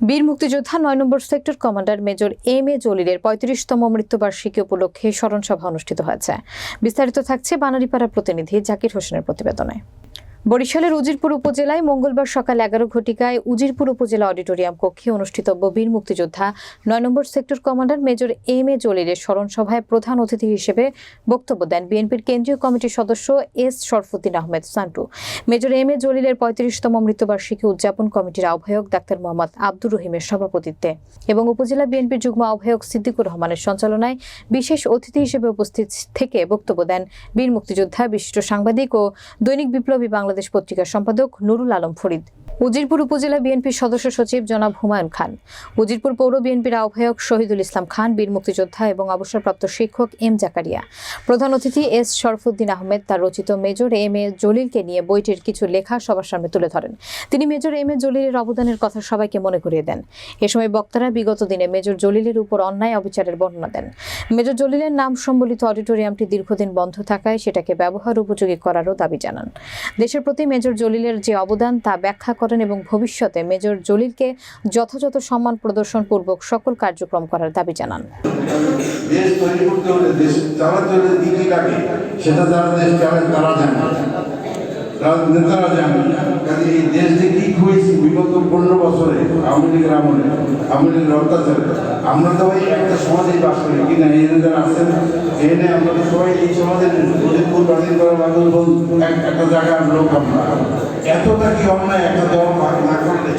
বীর মুক্তিযোদ্ধা নয় number sector commander major M A জলিলের পঁয়ত্রিশতম মৃত্যুবার্ষিকী উপলক্ষে স্মরণসভা অনুষ্ঠিত হয়েছে। বিস্তারিত থাকছে বানারীপাড়া প্রতিনিধি জাকির হোসেনের প্রতিবেদনে। বরিশালের উজিরপুর উপজেলায় মঙ্গলবার সকাল এগারো ঘটিকায় উজিরপুর উপজেলা অডিটোরিয়াম কক্ষে অনুষ্ঠিতব্য বীর মুক্তিযোদ্ধা নয় নম্বর sector commander major M A জলিলের স্মরণ সভায় প্রধান অতিথি হিসেবে বক্তব্য দেন বিএনপির কেন্দ্রীয় কমিটির সদস্য S Sharfuddin Ahmed Santu. Major M A জলিলের পঁয়ত্রিশতম মৃত্যুবার্ষিকী উদযাপন কমিটির আহ্বায়ক ডাক্তার মোহাম্মদ আব্দুর রহিমের সভাপতিত্বে এবং উপজেলা বিএনপির যুগ্ম আহ্বায়ক সিদ্দিকুর রহমানের সঞ্চালনায় বিশেষ অতিথি হিসেবে উপস্থিত থেকে বক্তব্য দেন বীর মুক্তিযোদ্ধা, বিশিষ্ট সাংবাদিক ও দৈনিক বিপ্লবী বাংলাদেশ পত্রিকার সম্পাদক নুরুল আলম ফরিদ। উজিরপুর উপজেলা বিএনপির সদস্য সচিব জনাব হুমায়ুন খান। উজিরপুর পৌর বিএনপির আহ্বায়ক শহীদুল ইসলাম খান, বীর মুক্তিযোদ্ধা এবং অবসরপ্রাপ্ত শিক্ষক এম জাকারিয়া। প্রধান অতিথি এস শরফুদ্দিন আহমেদ তার রচিত মেজর এম এ জলিলকে নিয়ে বইটির কিছু লেখা সবার সামনে তুলে ধরেন। তিনি মেজর এম এ জলিলের অবদানের কথা সবাইকে মনে করিয়ে দেন। এ সময় বক্তারা বিগত দিনে মেজর জলিলের উপর অন্যায় অবিচারের বর্ণনা দেন। মেজর জলিলের নাম সম্বলিত অডিটোরিয়ামটি দীর্ঘদিন বন্ধ থাকায় সেটাকে ব্যবহার উপযোগী করারও দাবি জানান। দেশের প্রতি মেজর জলিলের যে অবদান তা ব্যাখ্যা করেন এবং ভবিষ্যতে মেজর জলিলকে যথাযথ সম্মান প্রদর্শন পূর্বক সকল কার্যক্রম করার দাবি জানান। দেশ খুঁজছি বিগত পনেরো বছরে আওয়ামী লীগের আমলে, আওয়ামী লীগের অত্যাচারে। আমরা তো ওই একটা সমাজেই বাস করি কিনা এই যারা আছেন এনে আমরা তো সবাই এই সমাজের প্রদীপুর বাতিল করা বাদল একটা জায়গার লোক আমরা। এতটা কি অন্যায় একটা দল ভাগ না করলে?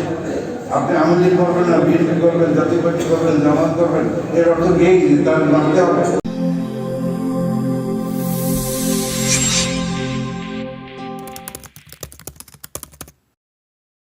আপনি আওয়ামী লীগ করবেন না, বিএনপি করবেন, জাতীয় পার্টি করবেন, জামাত করবেন, এর অর্থ এই তার মানতে হবে।